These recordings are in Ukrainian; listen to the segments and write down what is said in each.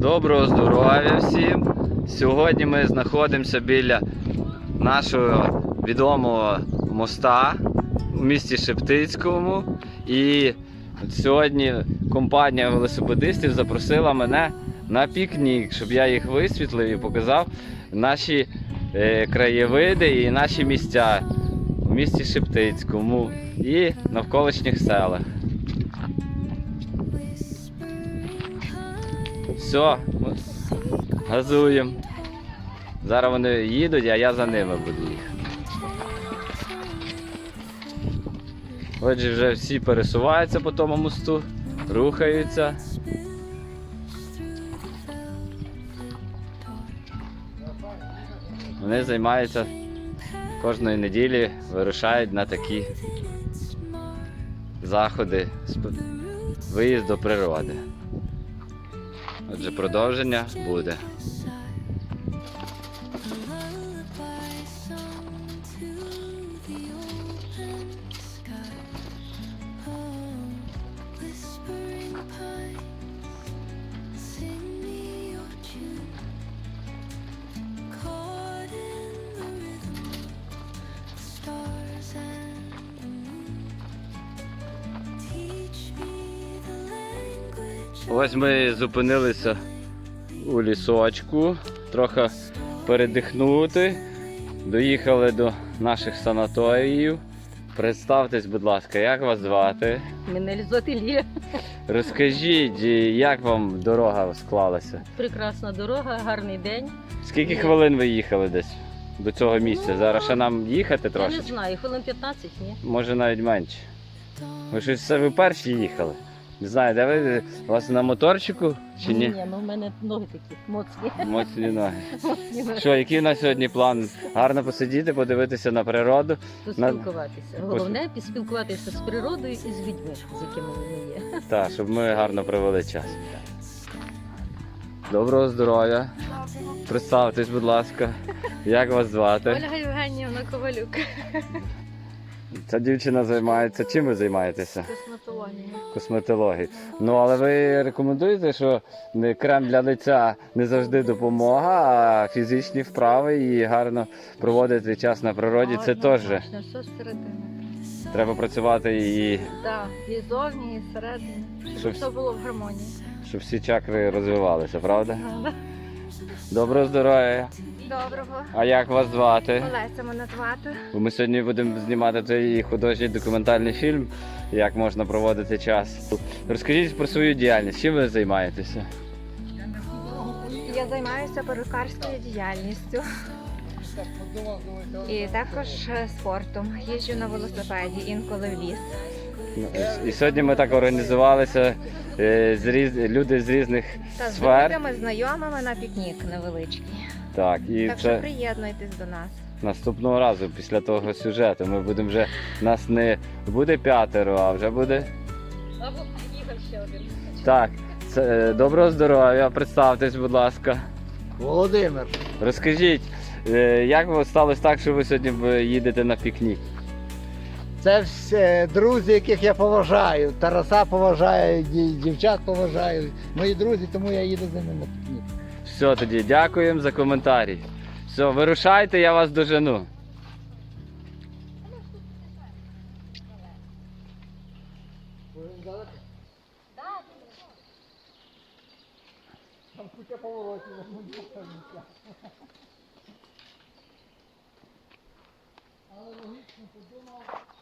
Доброго здоров'я всім! Сьогодні ми знаходимося біля нашого відомого моста у місті Шептицькому. І сьогодні компанія велосипедистів запросила мене на пікнік, щоб я їх висвітлив і показав наші е, краєвиди і наші місця у місті Шептицькому і навколишніх селах. Все, газуємо. Зараз вони їдуть, а я за ними буду їхати. Отже, вже всі пересуваються по тому мосту, рухаються. Вони займаються кожної неділі, вирушають на такі заходи, виїзд до природи. Отже, продовження буде. Ми зупинилися у лісочку, трохи передихнути. Доїхали до наших санаторіїв. Представтесь, будь ласка, як вас звати? Мене звати Лія. Розкажіть, як вам дорога склалася? Прекрасна дорога, гарний день. Скільки хвилин ви їхали десь до цього місця? Зараз ще нам їхати Я не знаю, хвилин 15, ні. Може навіть менше. Ви щось ви перші їхали? Не знаю, де ви у вас на моторчику чи ні? Ні, ну в мене ноги такі моцні. Моцні ноги. Що, який у нас сьогодні план? Гарно посидіти, подивитися на природу. Поспілкуватися. Головне поспілкуватися з природою і з людьми, з якими вони є. Так, щоб ми гарно провели час. Доброго здоров'я. Представтесь, будь ласка, як вас звати? Ольга Євгенівна Ковалюк. Ця дівчина займається. Чим ви займаєтеся? Косметологія. Косметологією. Ну, але ви рекомендуєте, що крем для лиця не завжди допомога, а фізичні вправи і гарно проводити час на природі. Це теж треба працювати і Так, і зовні, і зсередини. Щоб все було в гармонії. щоб всі чакри розвивалися? Правда? Доброго здоров'я! Доброго. А як вас звати? Олеся мене звати. Бо Ми сьогодні будемо знімати той художній документальний фільм, як можна проводити час. Розкажіть про свою діяльність, чим ви займаєтеся? Я займаюся перукарською діяльністю. І також спортом. Їжджу на велосипеді, інколи в ліс. Ну, І сьогодні ми так організувалися е, з різ... люди з різних Та з сфер. друзями, знайомими на пікнік невеличкий. Так, і Так що це приєднуйтесь до нас. наступного разу після того сюжету. Ми будемо вже нас не буде п'ятеро, а вже буде. Або їхав ще один. Так, це, е, доброго здоров'я, представтесь, будь ласка. Володимир, Розкажіть, е, як ви сталося так, що ви сьогодні б- їдете на пікнік? це всі друзі, яких я поважаю. Тараса поважаю, дів- дівчат поважаю. Мої друзі, тому я їду з ними на пікнік. Все тоді, дякуємо за коментарі. Все, вирушайте, я вас дожену. Але логічно подумав.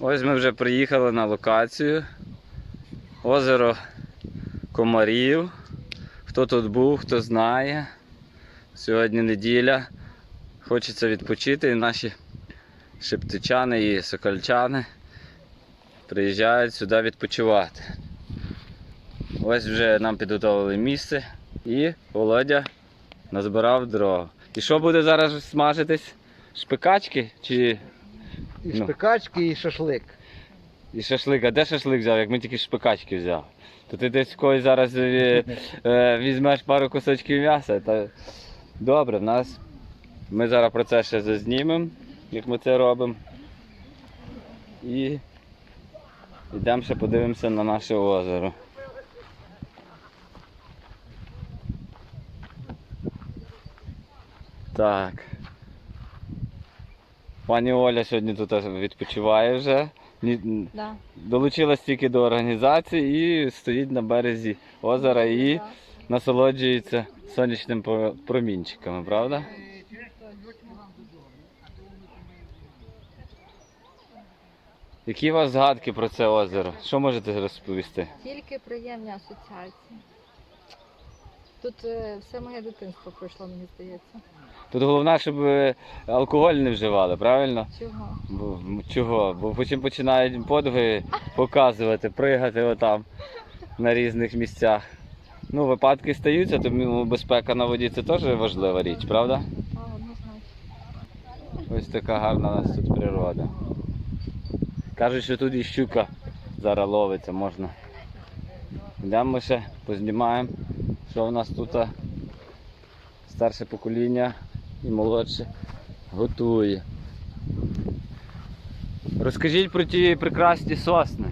Ось ми вже приїхали на локацію. Озеро Комарів. Хто тут був, хто знає. Сьогодні неділя. Хочеться відпочити і наші шептичани і сокольчани приїжджають сюди відпочивати. Ось вже нам підготовили місце і Володя назбирав дров. І що буде зараз смажитись? Шпикачки чи І Ну. шпикачки, і шашлик. І шашлик, а де шашлик взяв, як ми тільки шпикачки взяв? То ти десь в когось зараз е, е, візьмеш пару кусочків м'яса та Добре, в нас. Ми зараз про це ще зазнімемо, як ми це робимо. І йдемо ще подивимося на наше озеро. Так. Пані Оля сьогодні тут відпочиває вже. Ні- Да. Долучилась тільки до організації і стоїть на березі озера і насолоджується сонячним про- промінчиками, правда? Які у вас згадки про це озеро? Що можете розповісти? Тільки приємні асоціації. Тут е, все моє дитинство пройшло, мені здається. Тут головне, щоб алкоголь не вживали, правильно? Чого? Бо, чого? Бо потім починають подвиги показувати, пригати отам на різних місцях. Ну, випадки стаються, тому безпека на воді це теж важлива річ, правда? А, однозначно. Ось така гарна у нас тут природа. Кажуть, що тут і щука зараз ловиться, можна. Йдемо ще, познімаємо, що в нас тут старше покоління і молодше готує. Розкажіть про ті прекрасні сосни.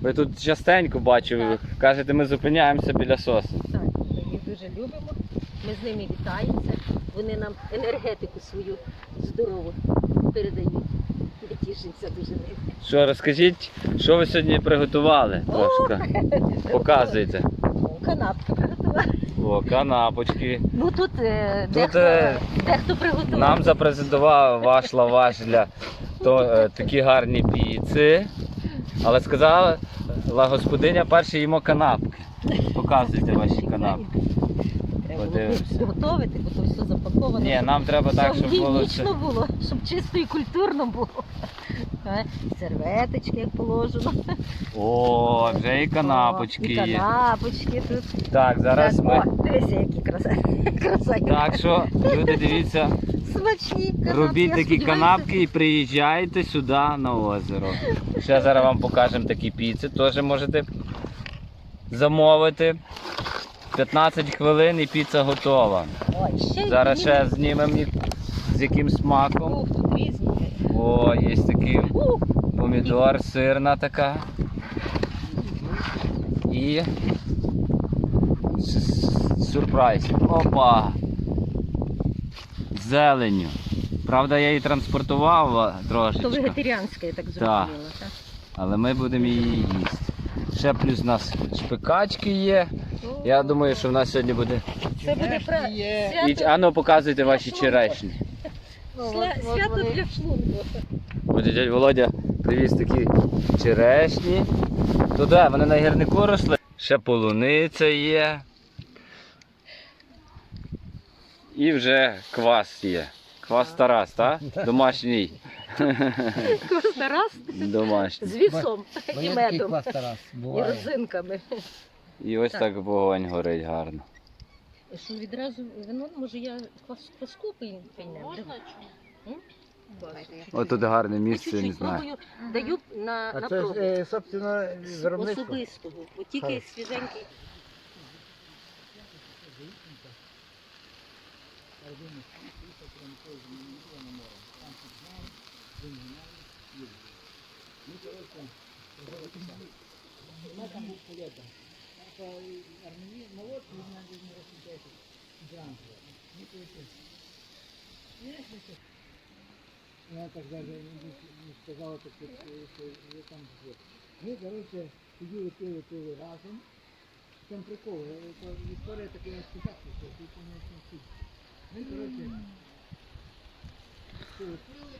Ви тут частенько бачу, ви кажете, ми зупиняємося біля сосен. Так, ми їх дуже любимо. Ми з ними вітаємося. Вони нам енергетику свою здорову передають. Тішимося дуже ними. Що, розкажіть, що ви сьогодні приготували трошки? Показуйте. Канапки приготували. О, канапочки. Ну тут, е, Тут, дехто, е, дехто приготував. Нам запрезентував ваш лаваш для то, е, такі гарні піци. Але сказала господиня, перше їмо канапки. Показуйте ваші канапки. Подивимося. готувати, бо то все запаковано. Ні, нам треба так, щоб було було, щоб чисто і культурно було. Е, Серветочки, як положено. О, вже і О, канапочки і є. канапочки тут. Так, зараз Так, ми. О, дивися, які краса. краса. Так що, люди, дивіться, Смачні канапки. робіть такі канапки і приїжджайте сюди на озеро. Ще зараз вам покажемо такі піци. Теж можете замовити. 15 хвилин і піца готова. Ой, ще Зараз ще знімемо їх з яким смаком. Тут різні. О, є такий помідор, сирна така. І сюрприз. Опа! З Зеленню. Правда, я її транспортував а, то трошечки, вегетаріанське, я так зрозуміла. так? але ми будемо її їсти. Ще плюс у нас шпикачки є. Я думаю, що в нас сьогодні буде. Це буде про Є. І, а ну показуйте ваші черешні. Ну, свято для шлунку. От дядь Володя привіз такі черешні. То де, вони на гірнику росли. Ще полуниця є. І вже квас є. Квас Тарас, так? Домашній. Тарас Домашній. з вісом і медом, і розинками. І ось Так. так вогонь горить гарно. Що відразу вино, може я квас- кваску пійнемо? Давайте я Ось тут гарне місце, не знаю. даю на, на пробу. е, собственно, виробництво. особистого, бо тільки Хорошо. свіженький. Я так даже не, не сказала, так, що, що я там живу. Ми, коротше, сиділи, пили, пили разом. Чому прикол? То Історія як спочатку, що тут не. Ми, коротше, пили, пили.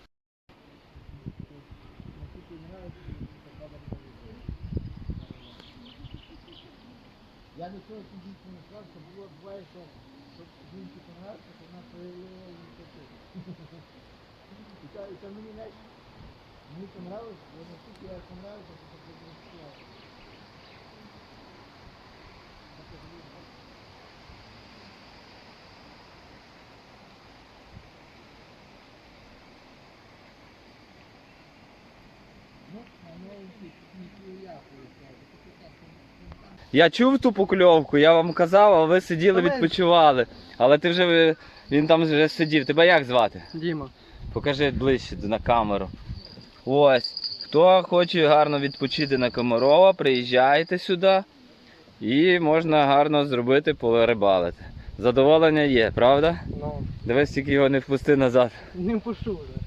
Наскільки нравиться, така барбарика. Я нічого тоді не сказав, що було буває, що, що жінці понравиться, що вона проявила ініціативу. І то, і то мені навіть мені понравилось, бо наскільки я понравився, що це було склад. Ну, а ті, ті, ті, я, виходить, такі так, Я чув ту покльовку, я вам казав, а ви сиділи, відпочивали. Але ти вже він там вже сидів. Тебе як звати? Діма. Покажи ближче на камеру. Ось. Хто хоче гарно відпочити на Комарова, приїжджайте сюди і можна гарно зробити порибалити. Задоволення є, правда? Ну, Дивись, тільки його не впусти назад. не пущу вже.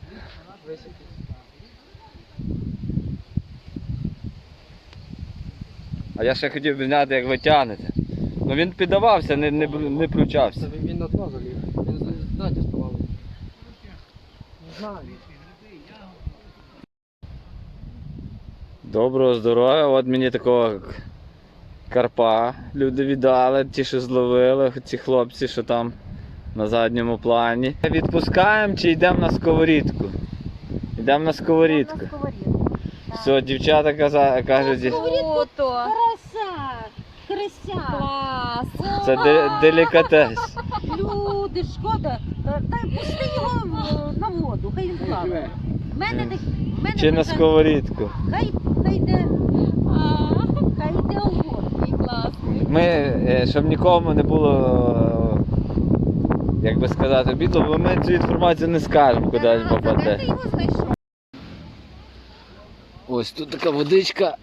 А я ще хотів би зняти, як ви тягнете. Ну він піддавався, не, не, не включався. Він на дно заліз. Він з- ззаді ставав. Не знаю. Доброго здоров'я, от мені такого карпа люди віддали, ті, що зловили, ці хлопці, що там на задньому плані. Відпускаємо чи йдемо на сковорідку? Йдемо на сковорідку. Все, дівчата каза, кажуть, Круто! Краса! Крася! Клас! це де- делікатес. Люди, шкода. Та дай пусти його в- на воду, хай він плаває. В мене так. в мене Чи на бажання- сковорідку. Хай хай йде, А, хай йде у воду. який класний. Ми, е, щоб нікому не було, е, як би сказати, обідло, бо ми цю інформацію не скажемо, куди він Де попаде. ти його знайшов? Ось тут така водичка.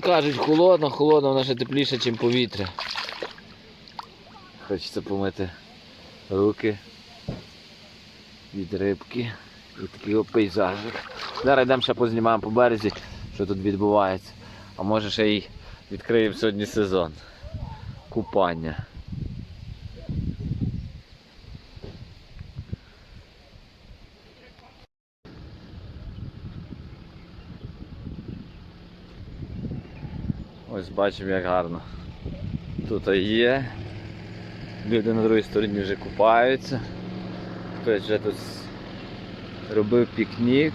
Кажуть, холодна, холодна, вона ще тепліша, ніж повітря. Хочеться помити руки від рибки. І такий пейзажик. Зараз йдемо ще познімаємо по березі, що тут відбувається. А може ще й відкриємо сьогодні сезон. Купання. Ось бачимо, як гарно. Тут є. Люди на другій стороні вже купаються. Хтось вже тут робив пікнік.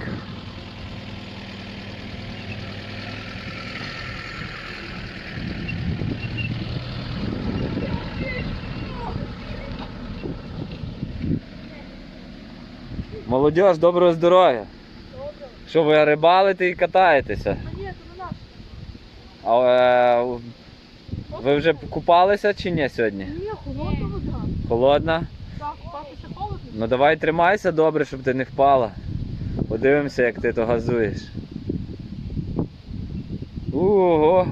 Молодіж, доброго здоров'я! Що ви рибалите і катаєтеся? А е, ви вже купалися чи ні сьогодні? Ні, холодна вода. Холодна? Так, купатися холодно. Ну давай тримайся добре, щоб ти не впала. Подивимося, як ти то газуєш. Ого.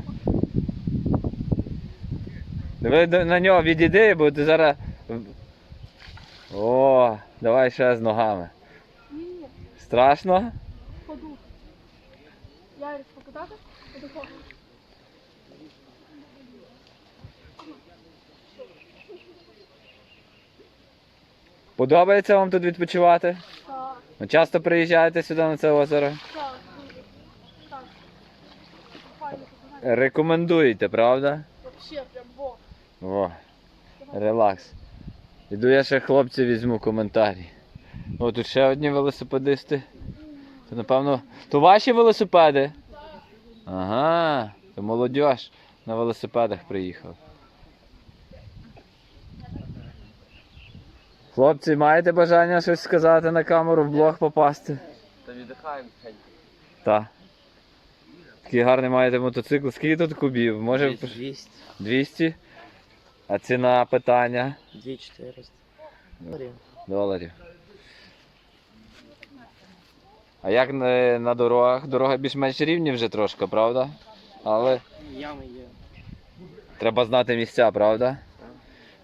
Диви на нього відійди, бо ти зараз. О, давай ще з ногами. Страшно? Ярик, Подобається вам тут відпочивати? Так, Ну, часто приїжджаєте сюди на це озеро? так. Так. Рекомендуєте, правда? вообще прям во. О, релакс. Іду я ще хлопці візьму коментарі. О, тут ще одні велосипедисти. То напевно. То ваші велосипеди? Ага, то молодь на велосипедах приїхав. Хлопці, маєте бажання щось сказати на камеру, в блог попасти? Та віддихаємо. Так. Такий гарний маєте мотоцикл. Скільки тут кубів? Може 200, 200? А ціна питання? 2400. доларів. А як на, на дорогах? Дороги більш-менш рівні вже трошки, правда? Але Ями є. треба знати місця, правда?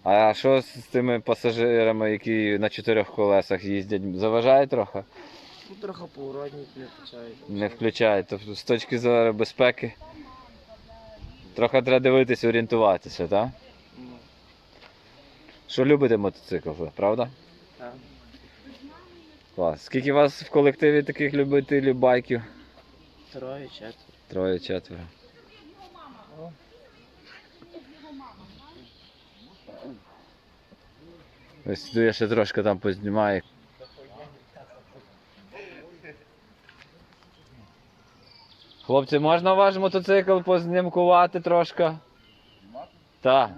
А що з тими пасажирами, які на чотирьох колесах їздять? Заважає трохи? Ну, трохи поворотник не включають. Не включають. Тобто з точки зору безпеки трохи треба дивитись, орієнтуватися, так? Ну, Що любите мотоцикл, ви, правда? так. Клас. Скільки у вас в колективі таких любителів байків? Троє, четверо. Троє, четверо. Ось тут я ще трошки там познімаю. Хлопці, можна ваш мотоцикл познімкувати трошки? Так.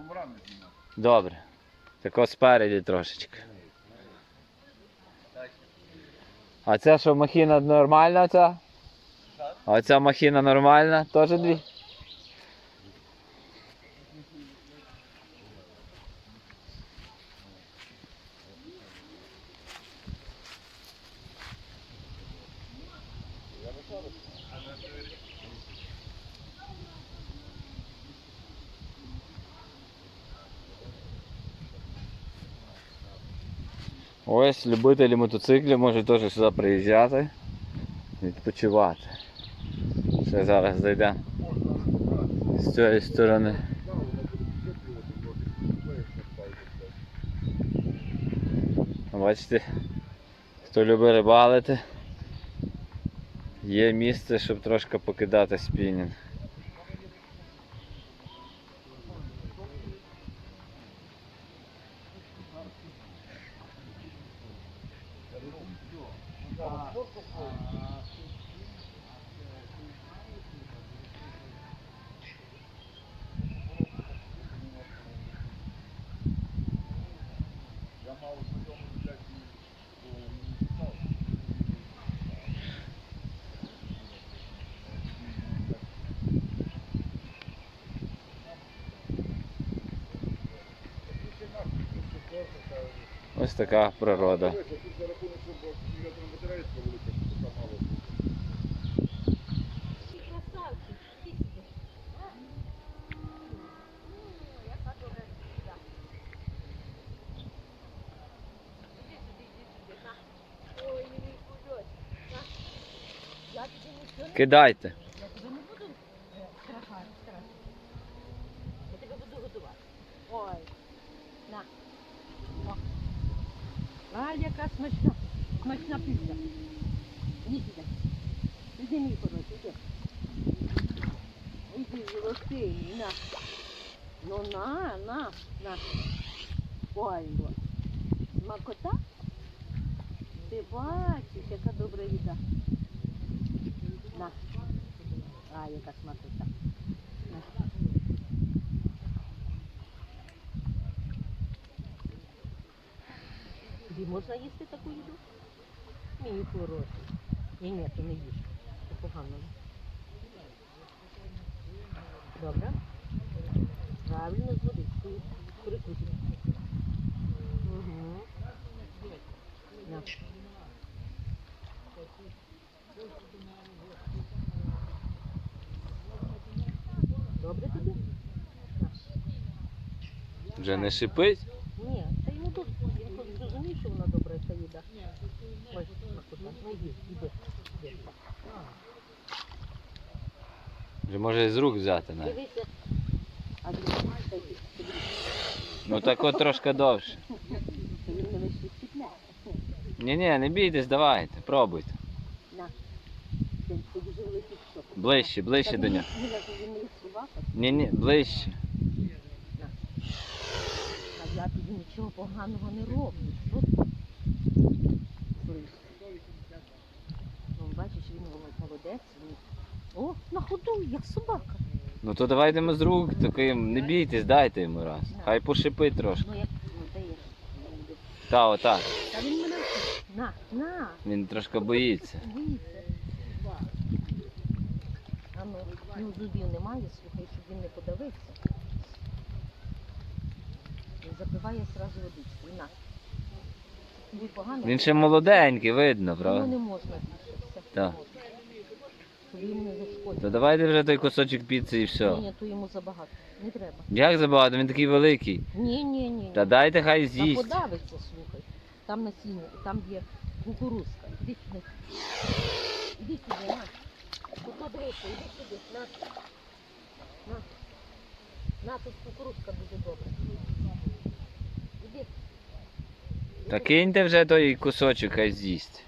Добре. Тако спереді трошечки. А ця що махіна нормальна ця? А ця махіна нормальна? Теж дві? Ось любителі мотоциклів можуть теж сюди приїжджати, відпочивати. Ще зараз зайдемо з цієї сторони. Бачите, хто любить рибалити, є місце, щоб трошки покидати спінінг. Нічого не Кидайте. Я тебе не буду е, страхати, страхати. Я тебе буду годувати. Ой. На. О. А, яка смачна. Смачна пізня. Іди сюди. Іди, мій хороший, іди. Іди, золотий, на. Ну на, на, на. Ой, ой. Смакота? Ти бачиш, яка добра їда. На. А, яка смакота. На. Тобі можна їсти таку їду? Мій хороший. Ні, ні, ти не їж. Це погано. Добре? Правильно з водичкою. Прикусить. Угу. На. Добре тобі? Вже не шипить. Ні, та йому тут, він тут зрозумів, що вона добра, ця їда. Ой, смакота. Ну йди, іди, іди. Вже може з рук взяти навіть. Ну так от трошки довше. Ні, ні, не бійтесь, давайте, пробуйте. Ближче, ближче до нього. Ні, ні, ближче. а я тобі нічого поганого не роблю. Ну, бачиш, він молодець. О, на ходу, як собака. Ну то давайте ми з рук таким, не бійтесь, дайте йому раз. Хай пошипить трошки. Ну як, ну даєш. Та, отак. Та він мене. На, на, Він трошки боїться. боїться. А ну, ну зубів немає, слухай, щоб він не подавився. Він запиває сразу водичку. На. Тобі погано? Він ще молоденький, видно, Йому правда? не можна більше, все. Так. не можна. Щоб йому не зашкодить. То давайте вже той кусочок піци і все. ні, то йому забагато. Не треба. Як забагато, він такий великий. Ні, ні, ні. Та дайте хай Та з'їсть. подавиться, слухай. Там насіння, там є кукурузка. Іди сюди. Іди сюди, на. Тут іди сюди. На. На. На, тут кукурузка дуже добра. Іди. Та киньте вже той кусочок, хай з'їсть.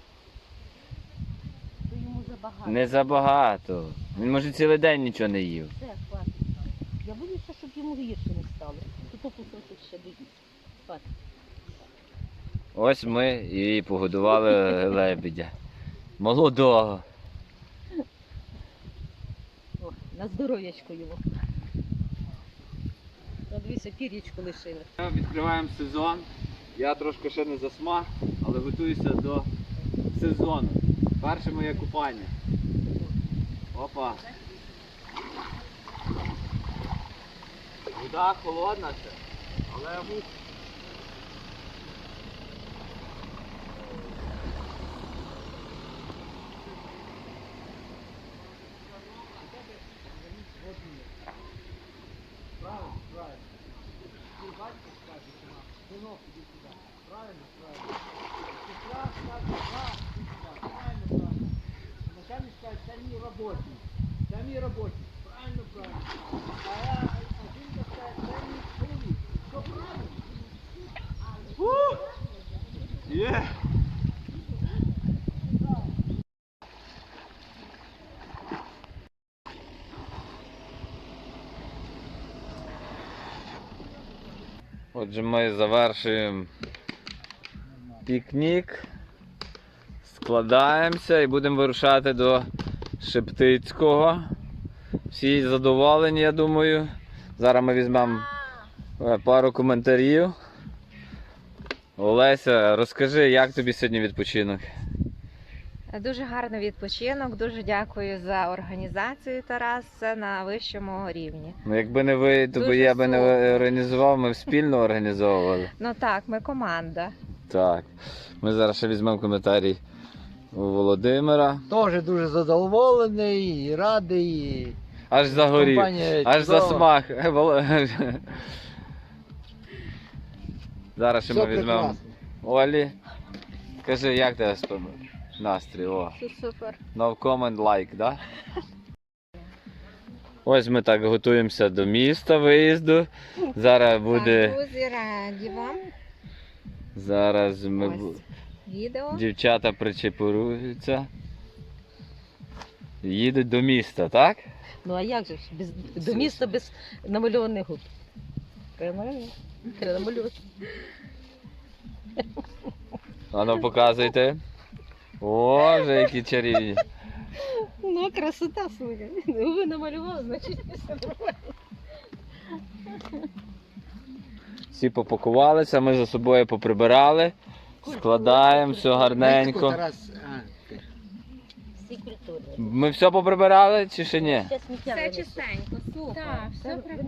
Забагато. Не забагато. Він може цілий день нічого не їв. Все, хватить. Я боюся, щоб йому гірше не стало. Тут кусочок ще. Хватить. Ось ми і погодували лебедя. Молодого. О, на здоров'ячко його. Ну, дивіться, пір'ячко лишили. Ми відкриваємо сезон. Я трошки ще не засмаг, але готуюся до сезону. Перше моє купання. Опа. Вода холодна ще, але Самі. Правильно, правильно. А я, самі чоловік. Все правильно? Є! Отже, ми завершуємо пікнік, складаємося і будемо вирушати до Шептицького. Всі задоволені, я думаю. Зараз ми візьмемо е, пару коментарів. Олеся, розкажи, як тобі сьогодні відпочинок? Дуже гарний відпочинок. Дуже дякую за організацію, Тарас. Це на вищому рівні. Ну, якби не ви, то би я би не організував, ми б спільно організовували. Ну так, ми команда. Так. Ми зараз ще візьмемо коментарі у Володимира. Теж дуже задоволений і радий. Аж загорів. компанія Аж чудова. засмах. Зараз ще Все ми візьмемо прекрасно. Олі. Скажи, як тебе? Настрій, о. Це супер. No comment like, да? Ось ми так готуємося до міста виїзду. Зараз буде. Друзі, раді вам. Зараз ми бу- Ось відео. дівчата причепуруються. Їдуть до міста, так? Ну а як же ж? Без, до міста без намальованих губ. Треба намалювати. Треба намалювати. Ану, показуйте. О, вже які чарівні. Ну, красота, слухай. Губи намалював, значить все нормально. Всі попакувалися, ми за собою поприбирали. Складаємо все гарненько. Тарас. Ми все поприбирали чи ще ні? Все чистенько, супер. Так, все все.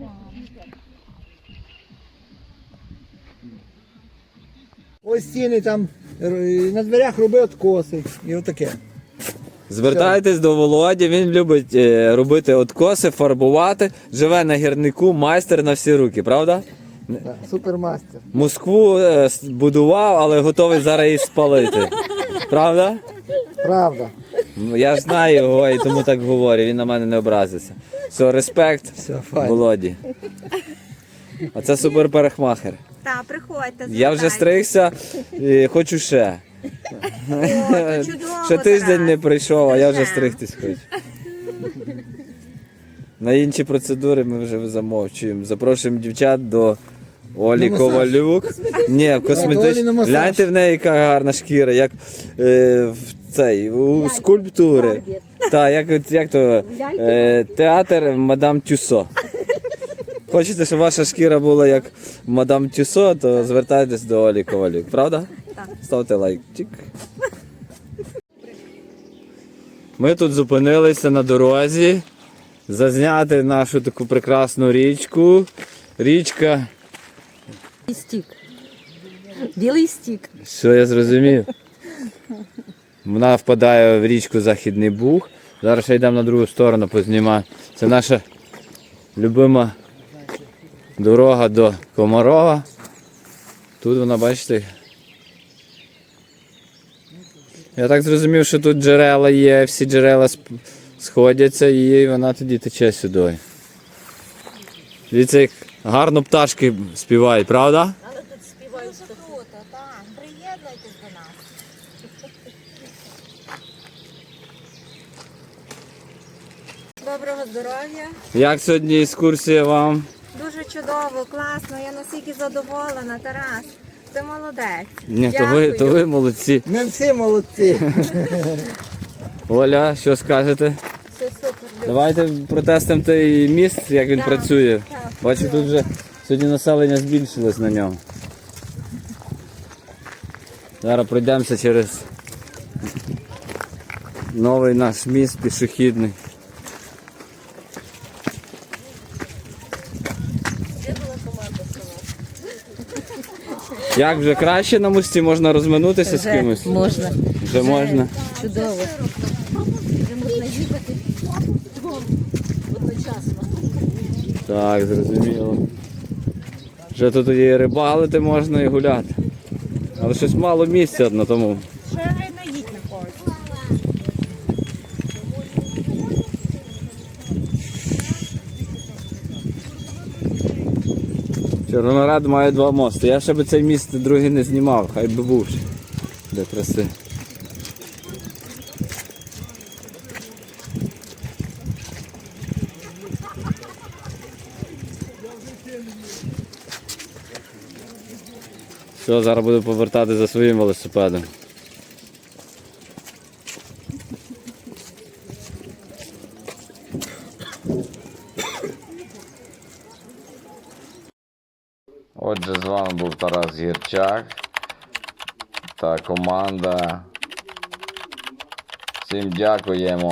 Ось стіни там на дверях роби откоси. І отаке. Звертайтесь до Володі, він любить е, робити откоси, фарбувати, живе на гірнику, майстер на всі руки, правда? Супермастер. Москву е, будував, але готовий зараз її спалити. Правда? Правда. Ну, Я ж знаю його і тому так говорю, він на мене не образиться. Все, респект Все, файно. Володі. А це супер парикмахер. Так, приходьте. Я вже звертайтесь. стригся і хочу ще. О, чудово, Ще тиждень не Тарас. прийшов, а я вже стригтись хочу. На інші процедури ми вже замовчуємо. Запрошуємо дівчат до Олі На масаж. Ковалюк. Ні, в Олі косметичній. масаж. Гляньте в неї, яка гарна шкіра, як е, в цей, у скульптури. Так, як, як то е, театр Мадам Тюсо. Хочете, щоб ваша шкіра була як Мадам Тюсо, то звертайтесь до Олі Ковалюк, правда? Так. Ставте лайк. Чик. Ми тут зупинилися на дорозі зазняти нашу таку прекрасну річку. Річка, Стік. Білий стік. що я зрозумів. Вона впадає в річку Західний Буг. Зараз ще йдемо на другу сторону познімати. Це наша любима дорога до Комарова. Тут вона, бачите. Я так зрозумів, що тут джерела є, всі джерела сходяться і вона тоді тече сюди. Дивіться, як гарно пташки співають, правда? Але тут співають. Дуже круто, так. Приєднуйтесь до нас. Доброго здоров'я. Як сьогодні екскурсія вам? Дуже чудово, класно. Я настільки задоволена, Тарас. Ти молодець. Ні, то ви, то ви молодці. Ми всі молодці. Оля, що скажете? Все супер. Давайте протестимо той міст, як він Так, працює. так. Бачу, тут вже сьогодні населення збільшилось на ньому. Зараз пройдемося через новий наш міст пішохідний. Як вже краще на мості можна розминутися з кимось? Можна. Вже можна. Чудово. Вже можна їхати одночасно. Так, зрозуміло. Вже тут і рибалити можна і гуляти. Але щось мало місця на тому. Ще наїдь на когось. Чорнорад має два мости. Я ще би цей міст другий не знімав, хай би був ще. Де краси. Все, зараз буду повертати за своїм велосипедом. Отже, з вами був Тарас Гірчак та команда. Всім дякуємо.